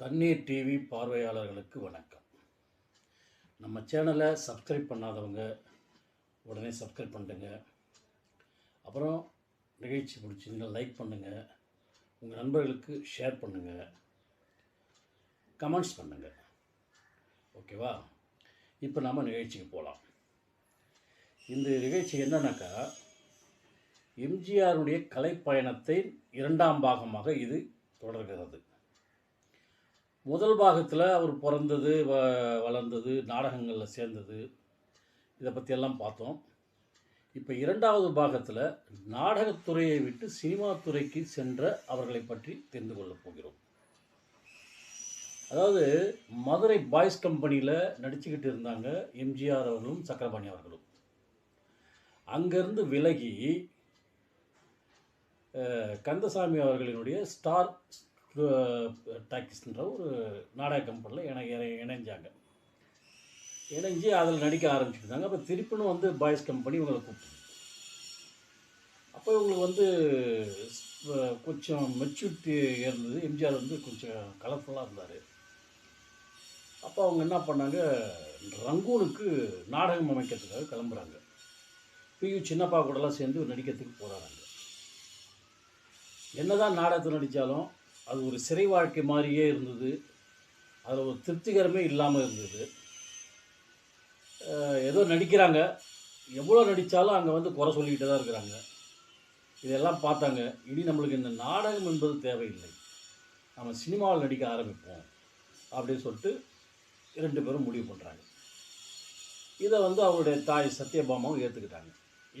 தண்ணீர் டிவி பார்வையாளர்களுக்கு வணக்கம். நம்ம சேனலை சப்ஸ்கிரைப் பண்ணாதவங்க உடனே சப்ஸ்கிரைப் பண்ணுங்க. அப்புறம் நிகழ்ச்சி பிடிச்சிருந்தா லைக் பண்ணுங்கள் உங்கள் நண்பர்களுக்கு ஷேர் பண்ணுங்கள் கமெண்ட்ஸ் பண்ணுங்கள் ஓகேவா? இப்போ நாம் நிகழ்ச்சிக்கு போகலாம் இந்த நிகழ்ச்சி என்னன்னாக்கா எம்ஜிஆருடைய கலைப்பயணத்தை இரண்டாம் பாகமாக இது தொடர்கிறது. முதல் பாகத்தில் அவர் பிறந்தது வ வளர்ந்தது நாடகங்களில் சேர்ந்தது. இதை பற்றியெல்லாம் பார்த்தோம். இப்போ இரண்டாவது பாகத்தில் நாடகத்துறையை விட்டு சினிமா துறைக்கு சென்ற அவர்களை பற்றி தெரிந்து கொள்ளப் போகிறோம். அதாவது மதுரை பாய்ஸ் கம்பெனியில் நடிச்சுக்கிட்டு இருந்தாங்க எம்ஜிஆர் அவர்களும் சக்கரபாணி அவர்களும். அங்கேருந்து விலகி கந்தசாமி அவர்களினுடைய ஸ்டார் டாக்கிஸ்ன்ற ஒரு நாடக கம்பெனியில் இணை இணைஞ்சாங்க. இணைஞ்சு அதில் நடிக்க ஆரம்பிச்சுருந்தாங்க. அப்போ திருப்பினும் வந்து பாய்ஸ் கம்பெனி இவங்களை கூப்பிட்டு அப்போ இவங்களுக்கு வந்து கொஞ்சம் மெச்சூரிட்டி இருந்தது. எம்ஜிஆர் வந்து கொஞ்சம் கலர்ஃபுல்லாக இருந்தார். அப்போ அவங்க என்ன பண்ணாங்க ரங்கூனுக்கு நாடகம் அமைக்கிறதுக்காக கிளம்புறாங்க. பியு சின்னப்பா கூடலாம் சேர்ந்து நடிக்கிறதுக்கு போகிறாங்க என்னதான் நாடகத்தில் நடித்தாலும் அது ஒரு சிறை வாழ்க்கை மாதிரியே இருந்தது. அதில் ஒரு திருப்திகரமே இல்லாமல் இருந்தது. ஏதோ நடிக்கிறாங்க. எவ்வளோ நடித்தாலும் அங்கே வந்து குறை சொல்லிக்கிட்டே தான் இருக்கிறாங்க. இதெல்லாம் பார்த்தாங்க. இனி நம்மளுக்கு இந்த நாடகம் என்பது தேவையில்லை. நம்ம சினிமாவில் நடிக்க ஆரம்பிப்போம். அப்படின்னு சொல்லிட்டு ரெண்டு பேரும் முடிவு பண்ணுறாங்க இதை வந்து அவருடைய தாய் சத்யபாமாவும் ஏற்றுக்கிட்டாங்க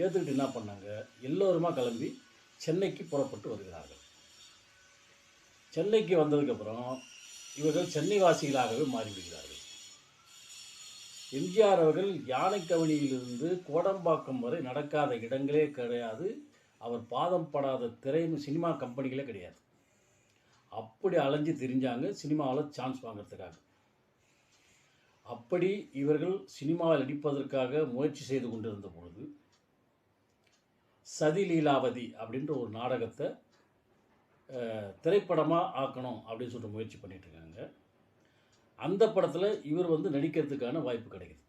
ஏற்றுக்கிட்டு என்ன பண்ணாங்க? எல்லோருமா கிளம்பி சென்னைக்கு புறப்பட்டு வருகிறார்கள். சென்னைக்கு வந்ததுக்கப்புறம் இவர்கள் சென்னை வாசிகளாகவே மாறிவிடுகிறார்கள். எம்ஜிஆர் அவர்கள் யானைக்கவனியிலிருந்து கோடம்பாக்கம் வரை நடக்காத இடங்களே கிடையாது. அவர் பாதம் படாத திரை சினிமா கம்பெனிகளே கிடையாது. அப்படி அலைஞ்சு திரிஞ்சாங்க சினிமாவில் சான்ஸ் வாங்கிறதுக்காக. அப்படி இவர்கள் சினிமாவில் நடிப்பதற்காக முயற்சி செய்து கொண்டிருந்த பொழுது சதி லீலாவதி அப்படின்ற ஒரு நாடகத்தை திரைப்படமாக ஆக்கணும் அப்படின்னு சொல்லிட்டு முயற்சி பண்ணிகிட்ருக்காங்க அந்த படத்தில் இவர் வந்து நடிக்கிறதுக்கான வாய்ப்பு கிடைக்குது.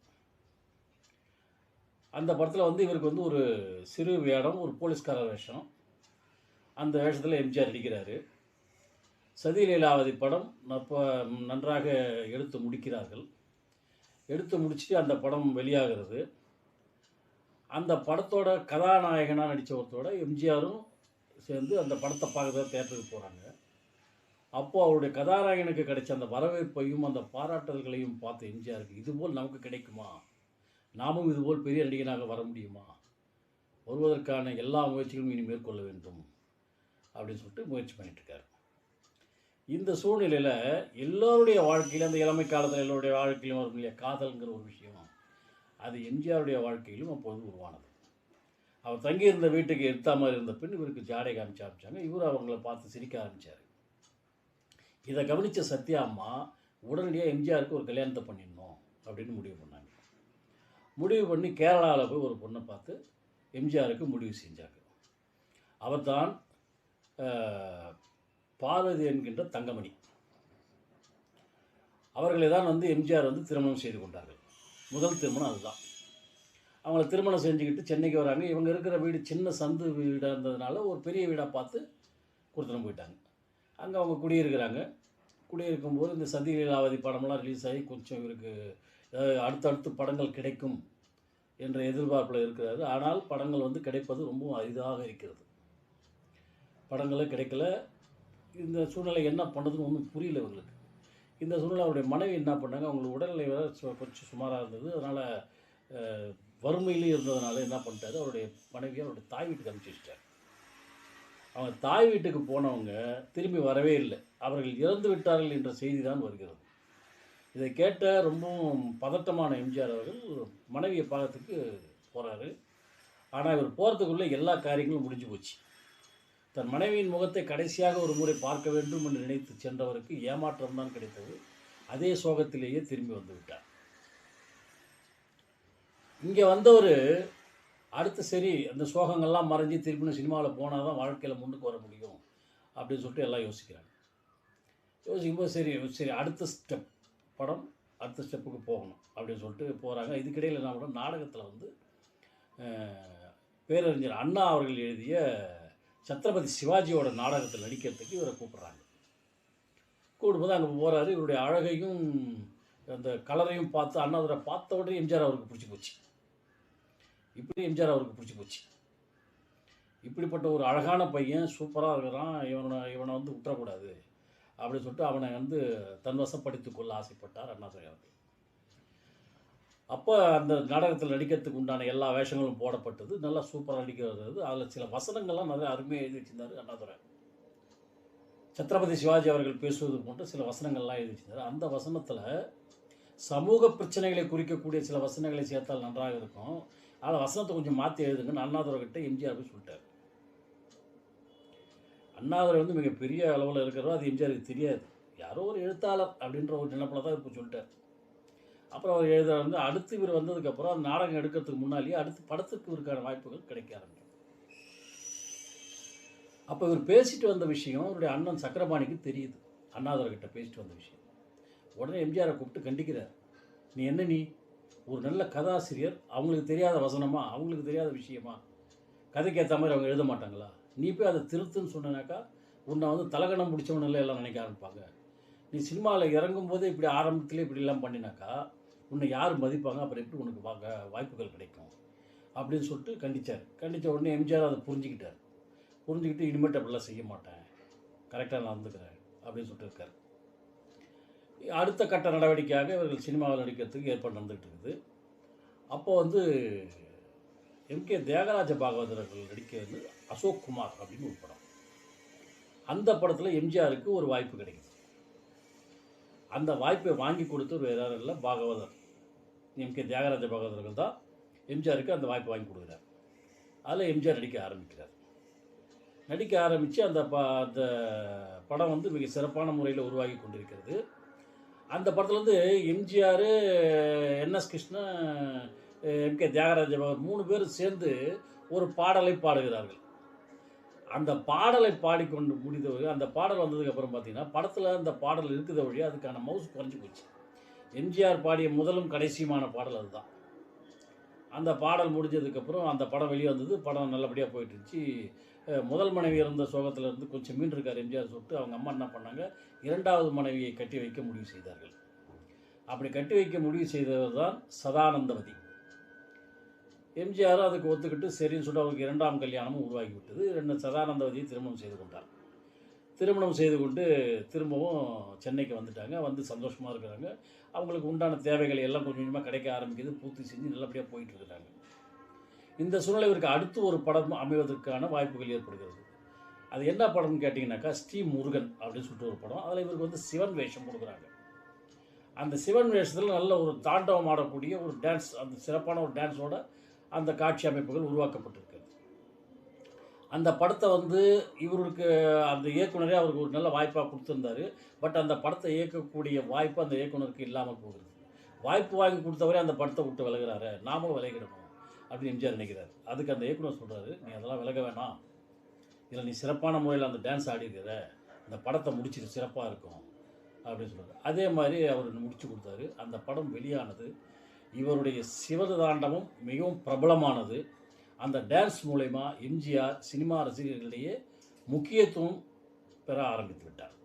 அந்த படத்தில் வந்து இவருக்கு வந்து ஒரு சிறு வேடம் ஒரு போலீஸ்காரர் வேஷம். அந்த வேஷத்தில் எம்ஜிஆர் நடிக்கிறாரு. சதி லீலாவதி படம் நப்ப நன்றாக எடுத்து முடிக்கிறார்கள். எடுத்து முடிச்சுட்டு அந்த படம் வெளியாகிறது. அந்த படத்தோட கதாநாயகனாக நடித்த ஒருத்தோட எம்ஜிஆரும் சேர்ந்து அந்த படத்தை பார்க்க தேட்டருக்கு போகிறாங்க அப்போது அவருடைய கதாநாயகனுக்கு கிடைச்ச அந்த வரவேற்பையும் அந்த பாராட்டல்களையும் பார்த்து எம்ஜிஆருக்கு இதுபோல் நமக்கு கிடைக்குமா? நாமும் இதுபோல் பெரிய நடிகனாக வர முடியுமா? வருவதற்கான எல்லா முயற்சிகளும் இனி மேற்கொள்ள வேண்டும் அப்படின்னு சொல்லிட்டு முயற்சி பண்ணிட்டு இந்த சூழ்நிலையில் எல்லோருடைய வாழ்க்கையில் அந்த இளமை காலத்தில் எல்லோருடைய வாழ்க்கையிலும் வரும் இல்லையா? காதல்ங்கிற ஒரு விஷயம் அது எம்ஜிஆருடைய வாழ்க்கையிலும் அப்போது உருவானது. அவர் தங்கியிருந்த வீட்டுக்கு எடுத்த மாதிரி இருந்த பின் இவருக்கு ஜாடை காமிச்சு ஆரம்பிச்சாங்க. இவர் அவங்கள பார்த்து சிரிக்க ஆரம்பித்தார் இதை கவனித்த சத்யா அம்மா உடனடியாக எம்ஜிஆருக்கு ஒரு கல்யாணத்தை பண்ணிடணும் அப்படின்னு முடிவு பண்ணாங்க. முடிவு பண்ணி கேரளாவில் போய் ஒரு பொண்ணை பார்த்து எம்ஜிஆருக்கு முடிவு செஞ்சாங்க. அவர் தான் பார்வதி என்கின்ற தங்கமணி. அவர்களை தான் வந்து எம்ஜிஆர் வந்து திருமணம் செய்து கொண்டார்கள். முதல் திருமணம் அதுதான். அவங்கள திருமணம் செஞ்சுக்கிட்டு சென்னைக்கு வராங்க. இவங்க இருக்கிற வீடு சின்ன சந்து வீடாக இருந்ததுனால ஒரு பெரிய வீடாக பார்த்து கொடுத்துட்டு போயிட்டாங்க. அங்கே அவங்க குடியிருக்கிறாங்க. குடியிருக்கும்போது இந்த சதி லீலாவதி படம்லாம் ரிலீஸ் ஆகி கொஞ்சம் இவருக்கு அடுத்தடுத்து படங்கள் கிடைக்கும் என்ற எதிர்பார்ப்பில் இருக்கிறாரு. ஆனால் படங்கள் வந்து கிடைப்பது ரொம்ப அரிதாக இருக்கிறது. படங்களே கிடைக்கல. இந்த சூழ்நிலை என்ன பண்ணுறதுன்னு ஒன்றும் புரியல இவங்களுக்கு. இந்த சூழ்நிலை அவருடைய மனைவி என்ன பண்ணாங்க? அவங்களுக்கு உடல்நிலை வேறு சு- கொஞ்சம் சுமாராக இருந்தது. அதனால் வறுமையிலே இருந்ததுனால என்ன பண்ணிட்டாரு? அவருடைய மனைவியை அவருடைய தாய் வீட்டுக்கு அனுப்பிச்சி வச்சிட்டார். அவங்க தாய் வீட்டுக்கு போனவங்க திரும்பி வரவே இல்லை. அவர்கள் இறந்து விட்டார்கள் என்ற செய்தி தான் வருகிறது. இதை கேட்ட ரொம்பவும் பதட்டமான எம்ஜிஆர் அவர்கள் மனைவியை பார்க்கறதுக்கு போகிறாரு ஆனால் இவர் போகிறதுக்குள்ளே எல்லா காரியங்களும் முடிஞ்சு போச்சு. தன் மனைவியின் முகத்தை கடைசியாக ஒரு முறை பார்க்க வேண்டும் என்று நினைத்து சென்றவருக்கு ஏமாற்றம் தான் கிடைத்தது. அதே சோகத்திலேயே திரும்பி வந்து விட்டார். இங்கே வந்தவர் அடுத்து சரி அந்த சோகங்கள்லாம் மறைஞ்சு திருப்பின சினிமாவில் போனால் தான் வாழ்க்கையில் முன்னுக்கு வர முடியும் அப்படின்னு சொல்லிட்டு எல்லாம் யோசிக்கிறாங்க. யோசிக்கும்போது சரி சரி அடுத்த ஸ்டெப் படம் அடுத்த ஸ்டெப்புக்கு போகணும் அப்படின்னு சொல்லிட்டு போகிறாங்க இதுக்கிடையில் என்ன கூட நாடகத்தில் வந்து பேரறிஞர் அண்ணா அவர்கள் எழுதிய சத்ரபதி சிவாஜியோட நாடகத்தில் நடிக்கிறதுக்கு இவரை கூப்பிட்றாங்க. கூப்பிடும்போது அங்கே போகிறாரு இவருடைய அழகையும் அந்த கலரையும் பார்த்து அண்ணாதுரை பார்த்த உடனே எம்ஜிஆர் அவருக்கு பிடிச்சி போச்சு. இப்படி எம்ஜிஆர் அவருக்கு பிடிச்சி போச்சு. இப்படிப்பட்ட ஒரு அழகான பையன் சூப்பராக இருக்கிறான் இவனை இவனை வந்து விட்டுறக்கூடாது அப்படின்னு சொல்லிட்டு அவனை வந்து தன்வசப்படுத்திக் கொள்ள ஆசைப்பட்டார் அண்ணாதுரை அப்போ அந்த நாடகத்தில் நடிக்கிறதுக்கு உண்டான எல்லா வேஷங்களும் போடப்பட்டது. நல்லா சூப்பராக நடிக்கிறது. அதில் சில வசனங்கள்லாம் நிறைய அருமையாக எழுதி வச்சிருந்தார் அண்ணாதுரை சத்ரபதி சிவாஜி அவர்கள் பேசுவது போன்ற சில வசனங்கள்லாம் எழுதி வச்சிருந்தார். அந்த வசனத்தில் சமூக பிரச்சனைகளை குறிக்கக்கூடிய சில வசனங்களை சேர்த்தால் நன்றாக இருக்கும். அதில் வசனத்தை கொஞ்சம் மாற்றி எழுதுங்கன்னு அண்ணாதுரைகிட்ட எம்ஜிஆர் போய் சொல்லிட்டார். அண்ணாதுரை வந்து மிகப்பெரிய அளவில் இருக்கிறதோ அது எம்ஜிஆருக்கு தெரியாது. யாரோ ஒரு எழுத்தாளர் அப்படின்ற ஒரு நினைப்பில் தான் இப்போ சொல்லிட்டார். அப்புறம் அவர் எழுத வந்து அடுத்து இவர் வந்ததுக்கப்புறம் அந்த நாடகம் எடுக்கிறதுக்கு முன்னாலேயே அடுத்து படத்துக்கு இவருக்கான வாய்ப்புகள் கிடைக்க ஆரம்பிக்கும் அப்போ இவர் பேசிட்டு வந்த விஷயம் அவருடைய அண்ணன் சக்கரபாணிக்கு தெரியுது. அண்ணாதுரை கிட்ட பேசிட்டு வந்த விஷயம். உடனே எம்ஜிஆரை கூப்பிட்டு கண்டிக்கிறார். நீ என்ன நீ? ஒரு நல்ல கதாசிரியர் அவங்களுக்கு தெரியாத வசனமா அவங்களுக்கு தெரியாத விஷயமா கதைக்கு ஏற்ற மாதிரி அவங்க எழுத மாட்டாங்களா? நீ போய் அதை திருத்துன்னு சொன்னனாக்கா உன்னை வந்து தலகணம் பிடிச்சவனில் எல்லாம் நினைக்க ஆரம்பிப்பாங்க. நீ சினிமாவில் இறங்கும் போதே இப்படி ஆரம்பத்துலேயே இப்படிலாம் பண்ணினாக்கா உன்னை யார் மதிப்பாங்க? அப்புறம் எப்படி உனக்கு வாங்க வாய்ப்புகள் கிடைக்கும்? அப்படின்னு சொல்லிட்டு கண்டிச்சார். கண்டித்த உடனே எம்ஜிஆர் அதை புரிஞ்சுக்கிட்டார். புரிஞ்சுக்கிட்டு இனிமேட்டு அப்படிலாம் செய்ய மாட்டேன். கரெக்டாக நான் வந்துக்கிறேன் அப்படின்னு சொல்லிட்டு இருக்கார். அடுத்த கட்ட நடவடிக்கையாக இவர்கள் சினிமாவில் நடிக்கிறதுக்கு ஏற்பாடு நடந்துகிட்டு இருக்குது. அப்போ வந்து எம்கே தியாகராஜ பாகவதர் அவர்கள் நடிக்க வந்து அசோக் குமார் அப்படின்னு ஒரு படம். அந்த படத்தில் எம்ஜிஆருக்கு ஒரு வாய்ப்பு கிடைக்குது. அந்த வாய்ப்பை வாங்கி கொடுத்து வேறு யாரும் இல்லை பாகவதர். எம்கே தியாகராஜ பாகவதர்கள் தான் எம்ஜிஆருக்கு அந்த வாய்ப்பை வாங்கி கொடுக்குறார். அதில் எம்ஜிஆர் நடிக்க ஆரம்பிக்கிறார். நடிக்க ஆரம்பித்து அந்த ப அந்த படம் வந்து மிக சிறப்பான முறையில் உருவாகி கொண்டிருக்கிறது. அந்த படத்துலேருந்து MGR NS Krishnan MK Thyagaraja மூணு பேரும் சேர்ந்து ஒரு பாடலை பாடுகிறார்கள். அந்த பாடலை பாடிக்கொண்டு முடிந்தவர்கள் அந்த பாடல் வந்ததுக்கப்புறம் பார்த்தீங்கன்னா படத்தில் அந்த பாடல் இருக்கிற வழி அதுக்கான மவுஸ் குறைஞ்சி போச்சு. எம்ஜிஆர் பாடிய முதலும் கடைசியுமான பாடல் அதுதான். அந்த பாடல் முடிஞ்சதுக்கப்புறம் அந்த படம் வெளியே வந்தது படம் நல்லபடியாக போயிட்டுருச்சு முதல் மனைவி இருந்த சோகத்திலிருந்து கொஞ்சம் மீன் இருக்கார் எம்ஜிஆர் சொல்லிட்டு அவங்க அம்மா என்ன பண்ணாங்க? இரண்டாவது மனைவியை கட்டி வைக்க முடிவு செய்தார்கள். அப்படி கட்டி வைக்க முடிவு செய்தவர் தான் சதானந்தவதி. எம்ஜிஆர் அதுக்கு ஒத்துக்கிட்டு சரின்னு சொல்லிட்டு அவருக்கு இரண்டாம் கல்யாணமும் உருவாகி விட்டது ரெண்டு சதானந்தவதியை திருமணம் செய்து கொண்டார். திருமணம் செய்து கொண்டு திரும்பவும் சென்னைக்கு வந்துட்டாங்க. வந்து சந்தோஷமாக இருக்கிறாங்க. அவங்களுக்கு உண்டான தேவைகள் எல்லாம் கொஞ்சம் கொஞ்சமாக கிடைக்க ஆரம்பிக்குது. பூர்த்தி செஞ்சு நல்லபடியாக போயிட்டு இருக்கிறாங்க. இந்த சூழ்நிலை இவருக்கு அடுத்து ஒரு படம் அமைவதற்கான வாய்ப்புகள் ஏற்படுகிறது. அது என்ன படம்னு கேட்டிங்கனாக்கா ஸ்ரீ முருகன் அப்படின்னு சொல்லிட்டு ஒரு படம். அதில் இவருக்கு வந்து சிவன் வேஷம் கொடுக்குறாங்க அந்த சிவன் வேஷத்தில் நல்ல ஒரு தாண்டவம் ஆடக்கூடிய ஒரு டான்ஸ் அந்த சிறப்பான ஒரு டான்ஸோட அந்த காட்சி அமைப்புகள் உருவாக்கப்பட்டிருக்கிறது. அந்த படத்தை வந்து இவருக்கு அந்த இயக்குனரே அவருக்கு ஒரு நல்ல வாய்ப்பாக கொடுத்துருந்தாரு. பட் அந்த படத்தை இயக்கக்கூடிய வாய்ப்பு அந்த இயக்குனருக்கு இல்லாமல் போகிறது. வாய்ப்பு வாங்கி கொடுத்தவரே அந்த படத்தை விட்டு விலகிறாரு. நாமளும் விலகிடணும். அப்படின்னு எம்ஜிஆர் நினைக்கிறார். அதுக்கு அந்த இயக்குனர் சொல்கிறாரு நீ அதெல்லாம் விலக வேணாம். இதில் நீ சிறப்பான முறையில் அந்த டான்ஸ் ஆடிருக்கிற இந்த படத்தை முடிச்சிட்டு சிறப்பாக இருக்கும். அப்படின்னு சொல்கிறார் அதே மாதிரி அவர் முடிச்சு கொடுத்தாரு. அந்த படம் வெளியானது இவருடைய சிவதாண்டவம் மிகவும் பிரபலமானது. அந்த டான்ஸ் மூலயமா எம்ஜிஆர் சினிமா ரசிகர்களிடையே முக்கியத்துவம் பெற ஆரம்பித்து விட்டார்.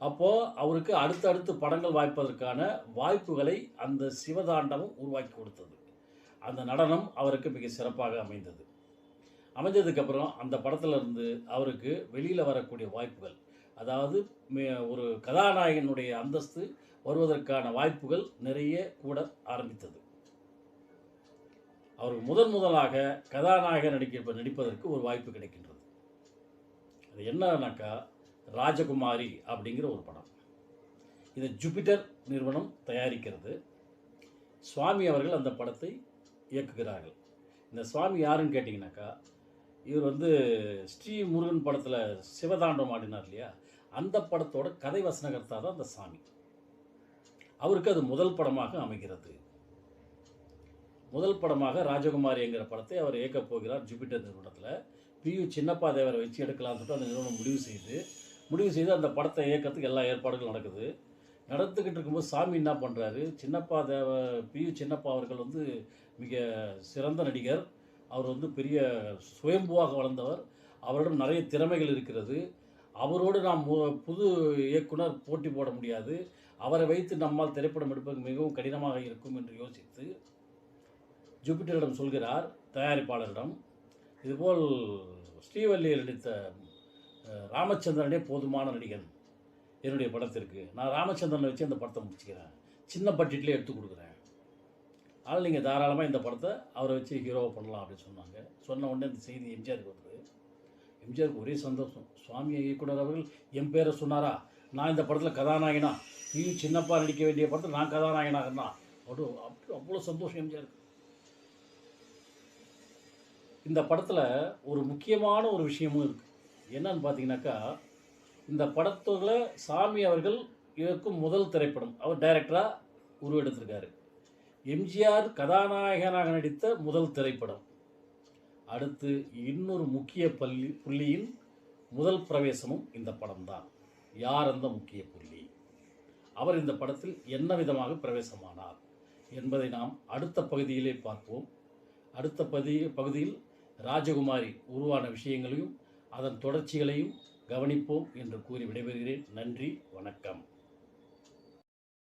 அப்போது அவருக்கு அடுத்தடுத்து படங்கள் வாய்ப்பதற்கான வாய்ப்புகளை அந்த சிவதாண்டமும் உருவாக்கி கொடுத்தது. அந்த நடனம் அவருக்கு மிக சிறப்பாக அமைந்தது. அமைஞ்சதுக்கப்புறம் அந்த படத்தில் இருந்து அவருக்கு வெளியில் வரக்கூடிய வாய்ப்புகள் அதாவது ஒரு கதாநாயகனுடைய அந்தஸ்து வருவதற்கான வாய்ப்புகள் நிறைய கூட ஆரம்பித்தது. அவருக்கு முதன் முதலாக கதாநாயகன் நடிக்க நடிப்பதற்கு ஒரு வாய்ப்பு கிடைக்கின்றது. அது என்னன்னாக்கா ராஜகுமாரி அப்படிங்கிற ஒரு படம். இது ஜூபிட்டர் நிறுவனம் தயாரிக்கிறது. சுவாமி அவர்கள் அந்த படத்தை இயக்குகிறார்கள். இந்த சுவாமி யாருன்னு கேட்டிங்கனாக்கா இவர் வந்து ஸ்ரீ முருகன் படத்தில் சிவதாண்டம் ஆடினார் இல்லையா? அந்த படத்தோட கதை வசனகர்த்தா தான் அந்த சாமி. அவருக்கு அது முதல் படமாக அமைகிறது. முதல் படமாக ராஜகுமாரி என்கிற படத்தை அவர் இயக்கப் போகிறார் ஜூபிட்டர் நிறுவனத்தில். பியு சின்னப்பா தேவரை வச்சு எடுக்கலாம்னு சொல்லிட்டு அந்த நிறுவனம் முடிவு செய்து முடிவு செய்து அந்த படத்தை இயக்கிறதுக்கு எல்லா ஏற்பாடுகளும் நடக்குது. நடந்துக்கிட்டு இருக்கும்போது சாமி என்ன பண்ணுறாரு சின்னப்பா தேவ பியு சின்னப்பா அவர்கள் வந்து மிக சிறந்த நடிகர். அவர் வந்து பெரிய சுயம்புவாக வளர்ந்தவர். அவரிடம் நிறைய திறமைகள் இருக்கிறது. அவரோடு நாம் மு- புது இயக்குனர் போட்டி போட முடியாது. அவரை வைத்து நம்மால் திரைப்படம் எடுப்பது மிகவும் கடினமாக இருக்கும் என்று யோசித்து ஜூபிட்டரிடம் சொல்கிறார் தயாரிப்பாளரிடம். இதுபோல் ஸ்ரீவல்லியில் நடித்த ராமச்சந்திரனே போதுமான நடிகன். என்னுடைய படத்திற்கு. நான் ராமச்சந்திரனை வச்சு அந்த படத்தை முடிச்சுக்கிறேன். சின்ன பட்ஜெட்லேயே எடுத்து கொடுக்குறேன். அதனால் நீங்கள் தாராளமாக இந்த படத்தை அவரை வச்சு ஹீரோவை பண்ணலாம் அப்படின்னு சொன்னாங்க. சொன்ன உடனே இந்த செய்தி எம்ஜிஆருக்கு வந்தது. எம்ஜிஆருக்கு ஒரே சந்தோஷம். சுவாமி இயக்குனர் அவர்கள் என் பேரை சொன்னாரா? நான் இந்த படத்தில் கதாநாயகனா? நீ சின்னப்பா நடிக்க வேண்டிய படத்தில் நான் கதாநாயகனாகனா அவ்வளோ அப்படி அவ்வளோ சந்தோஷம் எம்ஜிஆருக்கு. இந்த படத்தில் ஒரு முக்கியமான ஒரு விஷயமும் இருக்குது என்னன்னு பார்த்தீங்கன்னாக்கா இந்த படத்துல சாமி அவர்கள் இருக்கும் முதல் திரைப்படம். அவர் டைரக்டராக உருவெடுத்திருக்காரு. எம்ஜிஆர் கதாநாயகனாக நடித்த முதல் திரைப்படம். அடுத்து இன்னொரு முக்கிய பள்ளி புள்ளியின் முதல் பிரவேசமும் இந்த படம்தான். யார் அந்த முக்கிய புள்ளி? அவர் இந்த படத்தில் என்ன விதமாக பிரவேசமானார் என்பதை நாம் அடுத்த பகுதியிலே பார்ப்போம். அடுத்த பதி பகுதியில் ராஜகுமாரி உருவான விஷயங்களையும் அதன் தொடர்ச்சிகளையும் கவனிப்போம் என்று கூறி விடைபெறுகிறேன். நன்றி வணக்கம்.